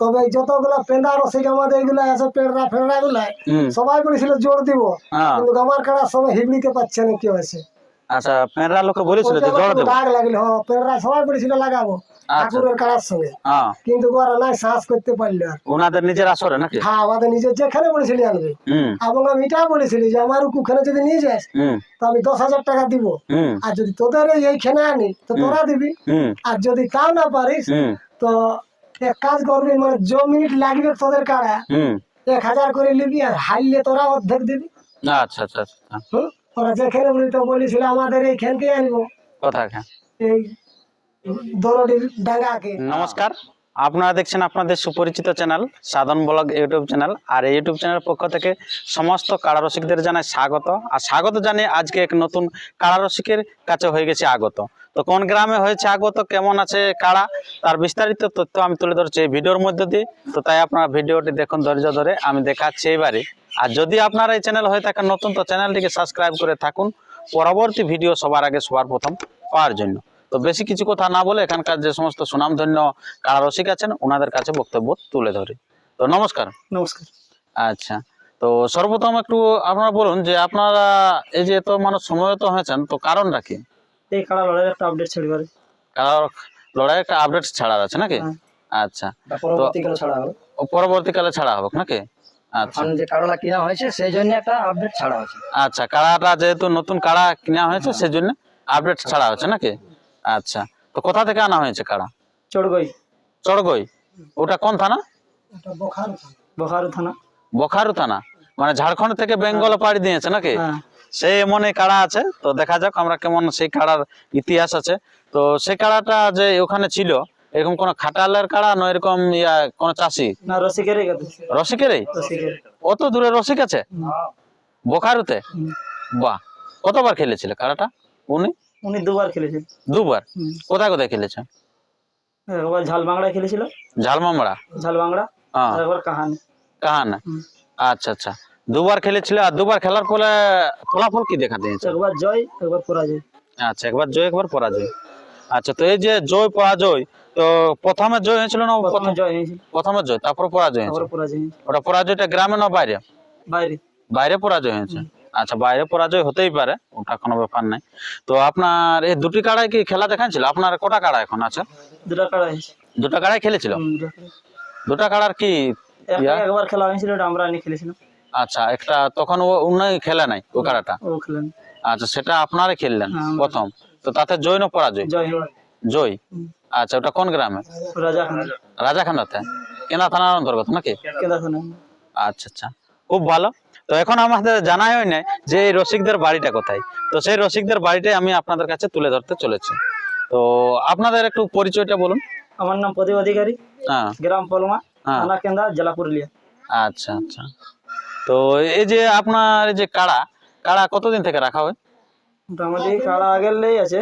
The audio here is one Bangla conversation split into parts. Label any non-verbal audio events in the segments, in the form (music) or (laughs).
তবে যতগুলা পেঁদা রসিক আমাদের এগুলা আছে পেড়া ফেড়া গুলা সবাই বলেছিল জোর দিব। কিন্তু আমার কাড়ার সময় হিবড়িতে পাচ্ছে না কি হয়েছে? আচ্ছা পেঁড়া লোকে বলেছিল যে জোর দেবো। দাগ লাগল হ্যাঁ পেড়া সবাই বলেছিল লাগাবো আচ্ছা। ঠাকুরের কাড়ার সঙ্গে। কিন্তু ওরা নাই সাহস করতে পারল আর। ওনাদের নিজের আসরে নাকি? হ্যাঁ আমাদের নিজের যেখানে বলেছিলি আনবে। এবং আমি এটাও বলেছিলি যে আমার কুখানে যদি নিয়ে যাস তো আমি দশ হাজার টাকা দিব। আর যদি তোদের এই এইখানে আনি তো তোরা দিবি। আর যদি তাও না পারিস তো কাজ করবি মানে মিনিট লাগবে তোদের কাড়া হুম। এক হাজার করে নিবি আর হাইলে তোরা অর্ধেক দিবি। আচ্ছা আচ্ছা আচ্ছা? ওরা যেখানে বলি তো বলেছিল আমাদের এইখানকে আনব। কথা এই দরডির ডাঙ্গাকে। নমস্কার। আপনারা দেখছেন আপনাদের সুপরিচিত channel Sadhan blog YouTube channel, আর এই ইউটিউব চ্যানেলের পক্ষ থেকে সমস্ত কারারসিকদের জানাই স্বাগত। আর স্বাগত জানিয়ে আজকে এক নতুন কারারসিকের কাছে হয়ে গেছে আগত। তো কোন গ্রামে হয়েছে আগত, কেমন আছে কারা, তার বিস্তারিত তথ্য আমি তুলে ধরছি এই ভিডিওর মধ্যে দিয়ে। তো তাই আপনারা ভিডিওটি দেখুন ধৈর্য ধরে, আমি দেখাচ্ছি এবারে আর যদি আপনার এই চ্যানেল হয়ে থাকেন নতুন, তো চ্যানেলটিকে সাবস্ক্রাইব করে থাকুন। পরবর্তী ভিডিও সবার আগে সবার প্রথম পাওয়ার জন্য। তো বেশি কিছু কথা না বলে এখানকার যে সমস্ত সুনামধন্য কারারসিক আছেন ওনাদের কাছে বক্তব্য তুলে ধরি। তো নমস্কার। নমস্কার। আচ্ছা তো সর্বপ্রথম একটু আপনারা বলুন যে আপনারা এই যে এত মানুষ সময়ত হয়েছেন তো কারণটা কি? এই কাড়া লড়াইয়ের একটা আপডেট ছেড়িবার কারণ লড়াই একটা আপডেট ছাড়ার আছে নাকি? হ্যাঁ। আচ্ছা পরবর্তীকালে ছাড়া হবে। পরবর্তীকালে ছাড়া হবে নাকি? আচ্ছা। যে কাড়াটা কিনা হয়েছে সেই জন্য একটা আপডেট ছাড়া হয়েছে। আচ্ছা কাড়াটা যেহেতু নতুন কাড়া কিনা হয়েছে সেজন্য আপডেট ছাড়া হচ্ছে নাকি? আচ্ছা তো কোথা থেকে আনা হয়েছে কাড়া? চড়গই। চড়গই? ওটা কোন থানা? বোখারো থানা। বখারু থানা। মানে ঝাড়খণ্ড থেকে বেঙ্গল পাড়ি দিয়েছে নাকি? সে সেই এমনই কাড়া আছে তো দেখা যাক আমরা কেমন সেই কাড়ার ইতিহাস আছে। তো সেই কাড়াটা যে ওখানে ছিল এরকম কোন খাটালের কাড়া নয় এরকম ইয়া কোন চাষি? না রসিকেরই কথা রসিকেরই? রসিকের। অত দূরে রসিক আছে? বোখারুতে? বাহ। কতবার খেলেছিল কাড়াটা উনি? উনি দুবার খেলেছেন। দুবার? কোথায় কোথায় খেলেছে একবার ঝালবাংড়া খেলেছিল। ঝালমামড়া ঝালবাংড়া হ্যাঁ একবার কাহানি। কাহানা? আচ্ছা আচ্ছা। দুবার খেলেছিল আর দুবার খেলার ফলে ফলাফল কি দেখা দিয়েছে? একবার জয় একবার পরাজয়। আচ্ছা একবার জয় একবার পরাজয়। আচ্ছা তো এই যে জয় পরাজয় তো প্রথমে জয় হয়েছিল না প্রথমে জয় হয়েছিল। প্রথমে জয় তারপর পরাজয় হয়েছে? তারপরে পরাজয় হয়েছে। ওটা পরাজয়টা গ্রামে না বাইরে? বাইরে। বাইরে পরাজয় হয়েছে? আচ্ছা বাইরে পরাজয় হতেই পারে ওটা কোনো ব্যাপার নাই। তো আপনার এই দুটি কাড়ায় কি খেলা দেখাচ্ছিল আপনার কটা কাড়া এখন আছে? দুটা কাড়া হয়েছে দুটা কাড়াই খেলেছিল? দুটা কাড়ার কি একবার খেলা হয়েছিল আমরা খেলেছিলাম। আচ্ছা একটা তখন ও উনি খেলে নাই ও কাড়াটা? ও খেলেন আচ্ছা সেটা আপনারাই খেললেন হ্যাঁ, প্রথম। তো তাতে জয় না পরাজয়? জয় জয়? আচ্ছা ওটা কোন গ্রামে? রাজা খান রাজাখান্দাতে কেনা থানার অন্তর্গত নাকি? আচ্ছা আচ্ছা। খুব ভালো। তো এখন আমাদের জানাই হয় নাই যে এই রসিকদের বাড়িটা কোথায়। তো সেই রসিকদের বাড়িটাই আমি আপনাদের কাছে তুলে ধরতে চলেছি। তো আপনাদের একটু পরিচয়টা বলুন। আমার নাম প্রদীপ অধিকারী হ্যাঁ। গ্রাম পলমা হ্যাঁ। থানা কেন্দ্রা জেলা পুরুলিয়া। আচ্ছা আচ্ছা। তো এই যে আপনার এই যে কাড়া কাড়া কতদিন থেকে রাখা হয়? মোটামুটি কাড়া আগের লেই আছে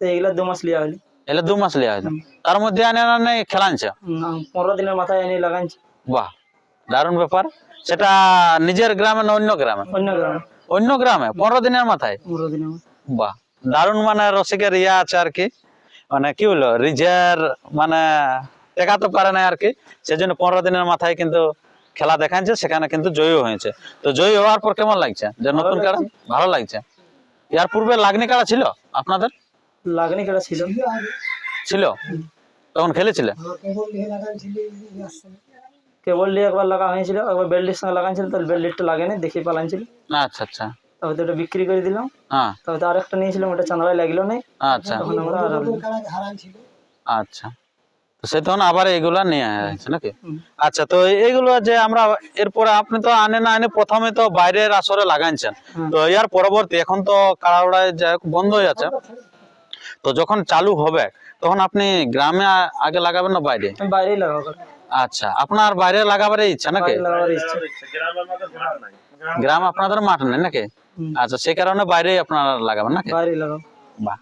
তো এগুলা দু মাস লিয়া হলি এলে দু মাস লিয়া হয়তো তার মধ্যে আনে আনে খেলানছে? উম, পনেরো দিনের মাথায় এনে লাগাইছি বাহ। দারুণ ব্যাপার। সেটা নিজের গ্রামে না অন্য গ্রামে? অন্য গ্রামে। অন্য গ্রামে? পনেরো দিনের মাথায়? পনেরো দিনের বাহ দারুণ মানে রসিকের ইয়া আছে আর কি। মানে কি হলো রিজের মানে টেকাতে পারে না আর কি। সেজন্য পনেরো দিনের মাথায় কিন্তু খেলা দেখাচ্ছে সেখানে কিন্তু জয়ী হয়েছে। তো জয়ী হওয়ার পর কেমন লাগছে? যে নতুন কাড়া ভালো লাগছে। ইয়ার পূর্বে লাগনি কাড়া ছিল আপনাদের? লাগনি কেটা ছিল? ছিল? তখন খেলেছিলে? কেবল দিয়ে একবার লাগা হয়েছিল একবার বেল্টের সঙ্গে লাগাইছিল তাহলে বেল্টটা লাগেনি দেখে পালাইছিল। আচ্ছা আচ্ছা। তারপর তো ওটা বিক্রি করে দিলাম। হ্যাঁ। তারপর তো আরেকটা নিয়েছিলাম ওটা চাঁদড়ায় লাগল না আচ্ছা। তখন আমরা আচ্ছা। তো সে তখন আবার এগুলা নিয়ে আসছে নাকি? আচ্ছা তো এইগুলো যে আমরা এরপরে আপনি তো আনে না আনে প্রথমে তো বাইরের আসরে লাগাইছেন। তো ইয়ার পরবর্তী এখন তো হোক বন্ধ হয়ে যাচ্ছে। তো যখন চালু হবে তখন আপনি গ্রামে আগে লাগাবেন না বাইরে? বাইরেই লাগাবো। কাড়া। আচ্ছা আপনার বাইরে লাগাবার ইচ্ছা নাকি? বাইরে লাগাবার ইচ্ছা। গ্রাম আপনাদের মাঠ নেই নাকি? হুম। আচ্ছা সেই কারণে বাইরেই আপনারা লাগাবেন নাকি? বাইরেই লাগাবো। বাহ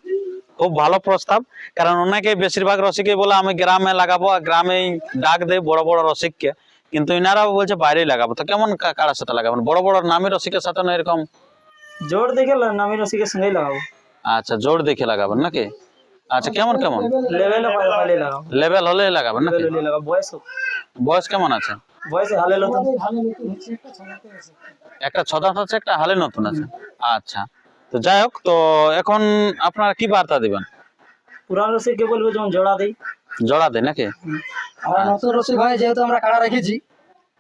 খুব ভালো প্রস্তাব। কারণ অনেকেই বেশিরভাগ রসিকে বলে আমি গ্রামে লাগাবো আর গ্রামেই ডাক দেয় বড় বড় রসিককে। কিন্তু ইনারাও বলছে বাইরেই লাগাবো। তো কেমন কা- কারার সাথে লাগাবেন? বড় বড় নামি রসিকের সাথে না এরকম? জোর দেখে লা- নামি রসিকের সঙ্গেই লাগাবো। আচ্ছা জোর দেখে লাগাবেন নাকি? আচ্ছা কেমন কেমন? লেভেলে লেভেল হলে লাগাবেন নাকি? বয়স বয়স কেমন আছে? বয়সে হালে নতুন? একটা ছদাত আছে একটা হালে নতুন আছে। আচ্ছা তো যাই হোক তো এখন আপনারা কি বার্তা দিবেন? পুরান রসিককে বলব যেমন জোড়া দেই। জোড়া দেয় নাকি? আমরা নতুন রসিক ভাই যেহেতু আমরা কাড়া রেখেছি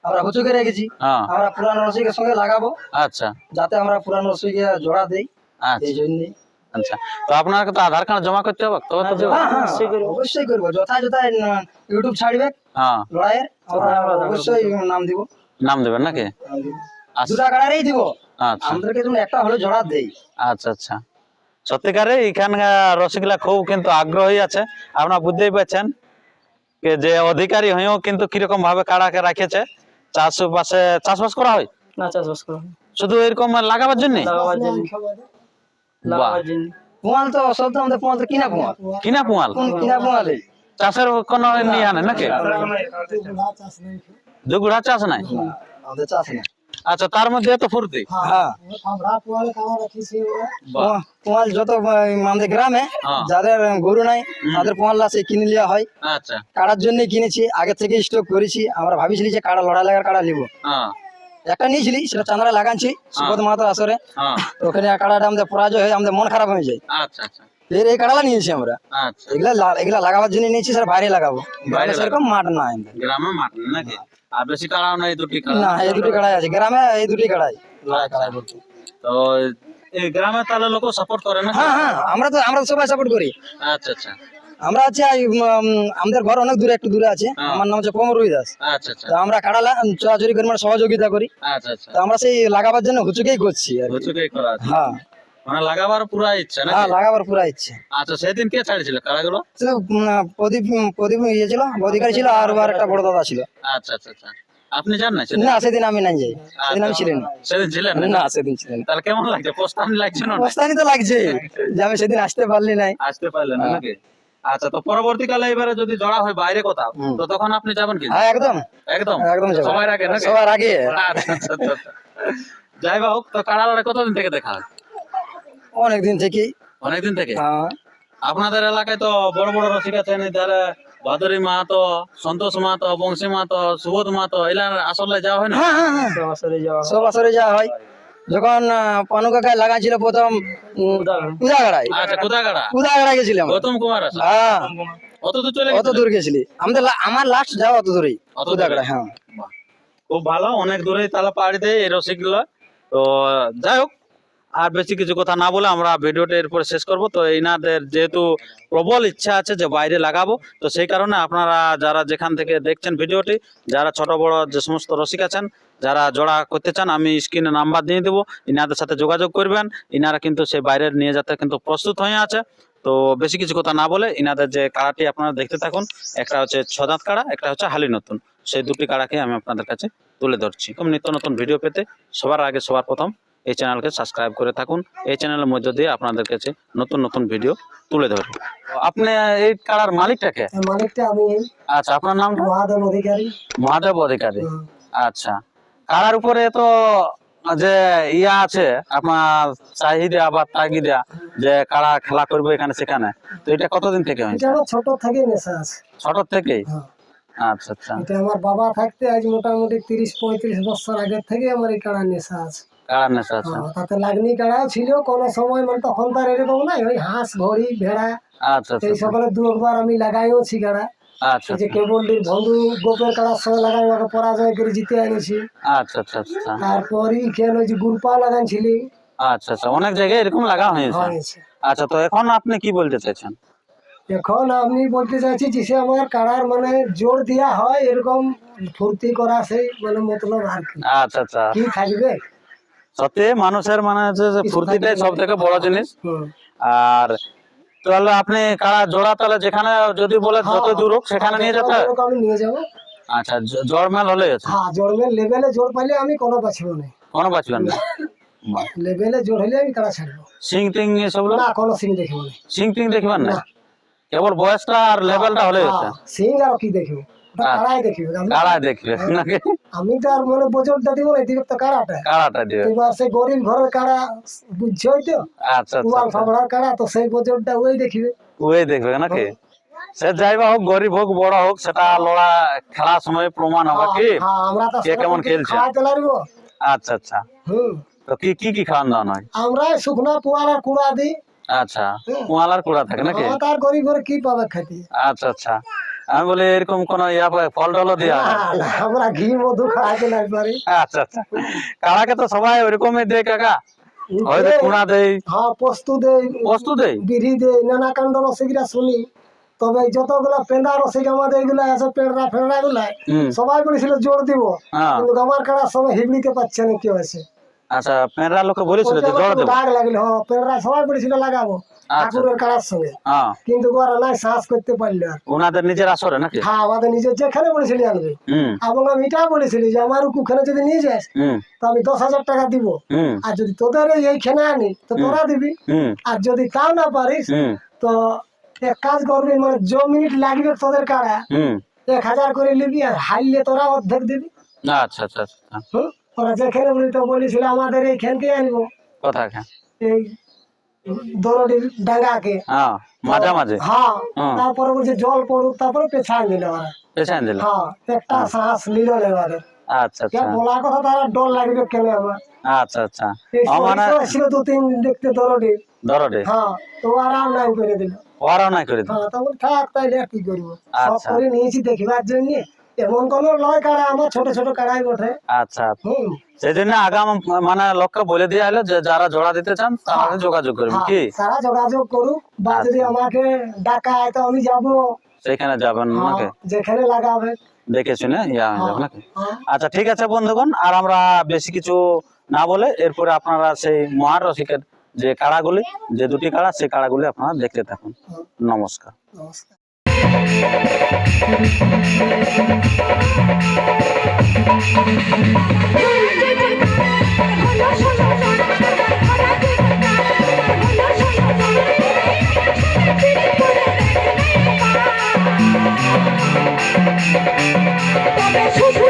আমরা হুচুকে রেখেছি হ্যাঁ। আমরা পুরান রসিকের সঙ্গে লাগাবো আচ্ছা। যাতে আমরা পুরান রসিকে জোড়া দেই। আচ্ছা। এই জন্যই। আচ্ছা তো আপনাকে তো আধার কার্ড জমা করতে হবে তবে তো হ্যাঁ হ্যাঁ অবশ্যই করব। অবশ্যই করব। যথা যথা ইউটিউব ছাড়বে হ্যাঁ। লড়াইয়ের অবশ্যই নাম দিব। নাম দেবেন নাকি? আচ্ছা। দুটা কাড়ারেই দিব। আচ্ছা। আমাদেরকে একটা হলে জোড়া দেই। আচ্ছা আচ্ছা। সত্যিকারে এখানকার রসিকলা খুব কিন্তু আগ্রহী আছে। আপনারা বুঝতেই পারছেন যে অধিকারী হয়েও কিন্তু কীরকম ভাবে কাড়াকে রাখেছে। চাষবাসে চাষবাস করা হয়? না চাষবাস করো শুধু এরকম লাগাবার জন্য? লাগাবার জন্য। পোয়াল তো সব তো আমাদের পোয়াল তো কিনা পোয়াল? কিনা পুয়াল? কোন পোয়ালে চাষের কোনো নিয়ে আনে নাকি? দুগুড়া চাষ নাই? আমাদের চাষ না আচ্ছা তার মধ্যে এত ফুর্তি? হ্যাঁ। বাহ, পোয়া- পোয়াল যত আমাদের গ্রামে হ্যাঁ। যাদের গরু নাই তাদের পোয়াল আছে কিনে নেওয়া হয়। আচ্ছা। কাড়ার জন্য কিনেছি আগে থেকে স্টক করেছি। আমরা ভাবিছিলি যে কাড়া লড়াই লাগার কাড়া নিব। হ্যাঁ। একটা নিয়েছিলি সেটা চাঁদরা লাগাচ্ছি সুবোধ মাহাতো আসরে। হ্যাঁ। ওখানে কাড়াটা আমাদের পরাজয় হয়ে আমাদের মন খারাপ হয়ে যায়। আচ্ছা আচ্ছা। ফের এই কাড়ালা নিয়েছি আমরা। আচ্ছা। এগুলা এগুলা লাগাবার জন্য নিয়েছি স্যার বাইরে লাগাবো। লাগাবো। সেরকম মাঠ না গ্রামে মাঠ নাকি? আর বেশি কাড়াও না এই দুটি কাড়া না এই দুটি কাড়াই আছে। গ্রামে এই দুটি কাড়াই। লড়াই কাড়াই বলতে। তো গ্রামে তাহলে লোক সাপোর্ট করে না হ্যাঁ হ্যাঁ। আমরা তো আমরা তো সবাই সাপোর্ট করি। আচ্ছা আচ্ছা। আমরা উম, আমাদের ঘর অনেক দূরে একটু দূরে আছে। হ্যাঁ। আমার নাম হচ্ছে কমর রুই দাস আচ্ছা আচ্ছা। তো আমরা কাড়ালা চোরাচুরি করে মানে সহযোগিতা করি। আচ্ছা তো আমরা সেই লাগাবার জন্য হুচুকেই করছি হ্যাঁ। মানে লাগাবার পুরা ইচ্ছা না হ্যাঁ লাগাবার পুরা ইচ্ছে। আচ্ছা সেদিন কে ছাড়ছিল কারাগুলো প্রদীপ প্রদীপ ইয়ে ছিল অধিকারী ছিল আর একটা বড় দাদা ছিল। আচ্ছা আচ্ছা আচ্ছা। আপনি না সেদিন? না সেদিন আমি নাই যাই। সেদিন আমি ছিলেন। সেদিন ছিলেন না? না সেদিন ছিলেন। তাহলে কেমন লাগছে? না? তো লাগছে। যে আমি সেদিন আসতে পারলি নাই। আসতে পারলেন না নাকি? আচ্ছা তো পরবর্তীকালে এবারে যদি জড়া হয় বাইরে কোথাও তো তখন আপনি যাবেন কি? হ্যাঁ একদম। একদম? একদম সবার আগে নাকি? সবার আগে। আচ্ছা আচ্ছা আচ্ছা। যাই হোক তো লড়াই কতদিন থেকে দেখা হয়? অনেকদিন থেকেই। অনেকদিন থেকে? হ্যাঁ। আপনাদের এলাকায় তো বড় বড় রসিক আছেন যারা ভাদুরী মাহাতো সন্তোষ মাহাতো বংশী মাহাতো সুবোধ মাহাতো এলার আসলে যাওয়া হয় না? হ্যাঁ হ্যাঁ হ্যাঁ। সব আসলে যাওয়া হয়। যখন পানু কাকায় লাগাইছিল প্রথম উদাগাড়ায় আচ্ছা উদাগাড়ায় গেছিলাম। গৌতম কুমার হ্যাঁ। অত দূর গেছিলি। আমাদের আমার লাস্ট যাওয়া অত দূরেই? উদাগাড়ায় হ্যাঁ। খুব ভালো অনেক দূরে তালা পাড়ি দেয় এই রসিকগুলো। তো যাই হোক আর বেশি কিছু কথা না বলে আমরা ভিডিওটা এরপরে শেষ করব। তো এনাদের যেহেতু প্রবল ইচ্ছা আছে যে বাইরে লাগাবো তো সেই কারণে আপনারা যারা যেখান থেকে দেখছেন ভিডিওটি যারা ছোট বড় যে সমস্ত রসিক আছেন যারা জোড়া করতে চান আমি স্ক্রিনে নাম্বার দিয়ে দেবো। ইনাদের সাথে যোগাযোগ করবেন। ইনারা কিন্তু সেই বাইরে নিয়ে যেতে কিন্তু প্রস্তুত হয়ে আছে। তো বেশি কিছু কথা না বলে ইনাদের যে কাড়াটি আপনারা দেখতে থাকুন একটা হচ্ছে ছদাঁত কাড়া একটা হচ্ছে হালি নতুন। সেই দুটি কাড়াকে আমি আপনাদের কাছে তুলে ধরছি। এরকম নিত্য নতুন ভিডিও পেতে সবার আগে সবার প্রথম এই চ্যানেলকে সাবস্ক্রাইব করে থাকুন। এই চ্যানেলের মধ্য দিয়ে আপনাদের কাছে নতুন নতুন ভিডিও তুলে ধরব। আপনি এই কাড়ার মালিকটাকে মালিকটা আমি। আচ্ছা আপনার নাম মহাদেব অধিকারী। মহাদেব অধিকারী। আচ্ছা। কাড়ার উপরে তো যে ইয়া আছে আপনার চাহিদা বা তাগিদা যে কারা খেলা করবে এখানে সেখানে। তো এটা কতদিন থেকে হয়েছে ছোট থেকে নেশা আছে। ছোট থেকেই? হ্যাঁ। আচ্ছা আচ্ছা। এটা আমার বাবা থাকতে আজ মোটামুটি তিরিশ পঁয়ত্রিশ বছর আগের থেকে আমার এই কাড়া নেশা আছে। কাড়ার নেশা আছে? হ্যাঁ, তাতে লাগনি ছিল কোন সময় মানে তখন তার এরকম নাই ওই হাঁস ঘড়ি ভেড়া আচ্ছা আচ্ছা এই সকলে দু একবার আমি লাগাইওছি কাড়া আচ্ছা যে কেবলটির বন্ধু গোপের কাড়ার সঙ্গে লাগাই ওকে পরাজয় করে জিতে এনেছি। আচ্ছা আচ্ছা আচ্ছা। ওই যে গুরপা লাগাইছিলি? আচ্ছা আচ্ছা অনেক জায়গায় এরকম লাগা হয়েছে। আচ্ছা তো এখন আপনি কি বলতে চাইছেন? এখন আমি বলতে চাইছি যে সে আমার কাড়ার মানে জোর দেওয়া হয় এরকম ফুর্তি করা সেই মানে মতলব আর কি। আচ্ছা আচ্ছা। কি থাকবে? সত্যি মানুষের মানে হচ্ছে ফুর্তিটাই সব থেকে বড় জিনিস। আর তাহলে আপনি কারা জোড়া তাহলে যেখানে যদি বলে যত দূর হোক সেখানে নিয়ে যেতে হয়? আমি নিয়ে যাব। আচ্ছা জ্বর মেল হলে জ্বর মেল লেভেলে জ্বর পাইলে আমি কোনো বাঁচব না। কোনো বাঁচবেন না? (laughs) লেভেলে জোর হলে আমি কারা ছাড়বো। সিং টিং এসব না কোনো সিং দেখব না। সিং টিং দেখবেন না। কেবল বয়সটা আর লেভেলটা হলে হ্যাঁ, সিং আর কি দেখব? ওটা। কাড়াই দেখবে আমি কারা দেখবে নাকি? আমি তো আর মনে বোঝরটা দিব না দিবে তো কাড়াটা। কারাটা দিবে। এবার সেই গরিব ঘরের কাড়া বুঝছই তো? আচ্ছা। ফাবড়ার কাড়া তো সেই বোঝরটা ওই দেখিবে। ওই দেখবে নাকি? সে যাই হোক গরিব হোক বড় হোক সেটা লড়া খেলার সময় প্রমাণ হবে কি? হ্যাঁ আমরা তো কেমন খেলছে? আচ্ছা আচ্ছা। হুম। তো কি কি কি খাওয়ান দাওয়ান হয় আমরা শুকনা পুয়ার আর কুড়া দিই। আচ্ছা কুয়ালার কুড়া থাকে নাকি? তার গরিব ঘরে কি পাবে খেতে? আচ্ছা আচ্ছা। আমি বলি এরকম কোন ফল টলও দেওয়া না, না, আমরা ঘি মধু খাওয়াইতে নাই পারি আচ্ছা আচ্ছা। কাড়াকে তো সবাই ওইরকমই দেয় কাকা? হয়তো কুড়া দেয়। হ্যাঁ পোস্তু দেই দেয়? বিড়ি দেই নানা কাণ্ড রসিকরা শুনি। তবে যতগুলা পেঁদা রসিক আমাদের এগুলা আছে পেড়া ফেড়া গুলা সবাই বলেছিল জোর দিব। হ্যাঁ। কিন্তু আমার কাড়ার সময় হিবড়িতে পাচ্ছে না কেউ আছে আচ্ছা পেঁড়া লোকে বলেছিল যে জড় দেবো। দাগ লাগল হ্যাঁ পেড়া সবাই বলেছিল লাগাবো আচ্ছা। ঠাকুরের কাড়ার সঙ্গে হ্যাঁ। কিন্তু ওরা নাই সাহস করতে পারল ওনাদের নিজের আসরে নাকি? হ্যাঁ আমাদের নিজের যেখানে বলেছিলি আনবে। এবং আমি বলেছিলি যে আমার যদি নিয়ে যাস তো আমি দশ হাজার টাকা দিব। আর যদি তোদের এইখানে আনি তো তোরা দিবি। হুম। আর যদি তাও না পারিস তো এক কাজ করবি মানে যে মিনিট লাগবে তোদের হুম। এক হাজার করে নিবি আর হাইলে তোরা অর্ধেক দিবি। আচ্ছা আচ্ছা আচ্ছা? ওরা যেখানে বলি তো বলেছিল আমাদের আনব। খান এই দরডির ডাঙ্গাকে। হ্যাঁ মাঝে মাঝে হ্যাঁ হ্যাঁ। তারপরে বলছে জল পড়ুক তারপরে পেছান দিল ওরা। পেছান দিল। হ্যাঁ একটা শ্বাস নিল না এবারে। আচ্ছা আচ্ছা। কে কথা তারা ডর লাগবে কেন আমার? আচ্ছা এই ও সরিষা ছিল দু তিন দেখতে দরডি দরডে হ্যাঁ তো আরাম নাই করে দিল। ওরাও নাই করে দিল। হ্যাঁ তখন থাক তাইলে আর কি করব? সব। করে নিয়েছি দেখিবার জন্য। এমন কোন লয় কাড়া আমার ছোট ছোট কাড়াই বটে। আচ্ছা। সেই জন্য আগাম মানে লোককে বলে দেওয়া হলো যে যারা জোড়া দিতে চান তারা যোগাযোগ করবেন হ্যাঁ, কি? তারা যোগাযোগ করুক বা যদি আমাকে ডাকায় তো আমি যাব। সেখানে যাবেন হ্যাঁ, নাকি যেখানে লাগাবে। দেখে শুনে ইয়া হয়ে যাবে নাকি হ্যাঁ, আচ্ছা ঠিক আছে বন্ধুগণ আর আমরা বেশি কিছু না বলে এরপরে আপনারা সেই মহান রসিকের যে কাড়াগুলি যে দুটি কাড়া সেই কাড়াগুলি আপনারা দেখতে থাকুন। হ্যাঁ, নমস্কার। নমস্কার। তবে শুধু